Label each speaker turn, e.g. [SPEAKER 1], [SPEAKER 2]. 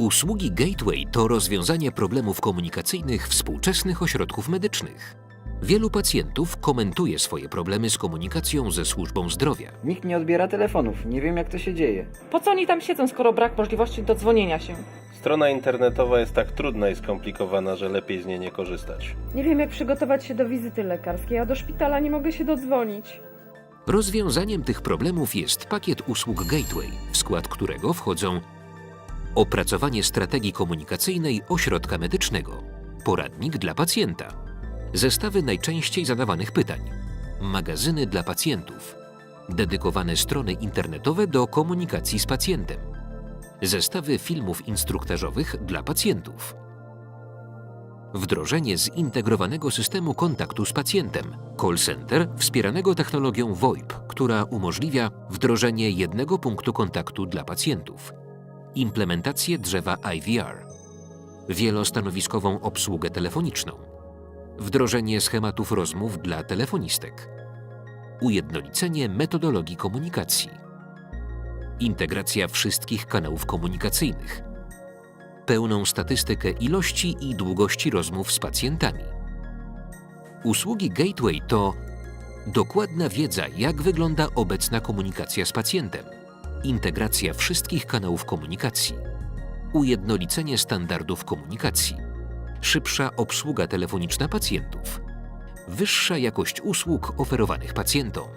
[SPEAKER 1] Usługi Gateway to rozwiązanie problemów komunikacyjnych współczesnych ośrodków medycznych. Wielu pacjentów komentuje swoje problemy z komunikacją ze służbą zdrowia.
[SPEAKER 2] Nikt nie odbiera telefonów, nie wiem jak to się dzieje.
[SPEAKER 3] Po co oni tam siedzą, skoro brak możliwości dodzwonienia się?
[SPEAKER 4] Strona internetowa jest tak trudna i skomplikowana, że lepiej z niej nie korzystać.
[SPEAKER 5] Nie wiem, jak przygotować się do wizyty lekarskiej, a do szpitala nie mogę się dodzwonić.
[SPEAKER 1] Rozwiązaniem tych problemów jest pakiet usług Gateway, w skład którego wchodzą opracowanie strategii komunikacyjnej ośrodka medycznego, poradnik dla pacjenta, zestawy najczęściej zadawanych pytań, magazyny dla pacjentów, dedykowane strony internetowe do komunikacji z pacjentem, zestawy filmów instruktażowych dla pacjentów. Wdrożenie zintegrowanego systemu kontaktu z pacjentem, call center wspieranego technologią VoIP, która umożliwia wdrożenie jednego punktu kontaktu dla pacjentów, implementację drzewa IVR, wielostanowiskową obsługę telefoniczną, wdrożenie schematów rozmów dla telefonistek, ujednolicenie metodologii komunikacji, integracja wszystkich kanałów komunikacyjnych, pełną statystykę ilości i długości rozmów z pacjentami. Usługi Gateway to dokładna wiedza, jak wygląda obecna komunikacja z pacjentem, integracja wszystkich kanałów komunikacji, ujednolicenie standardów komunikacji, szybsza obsługa telefoniczna pacjentów, wyższa jakość usług oferowanych pacjentom.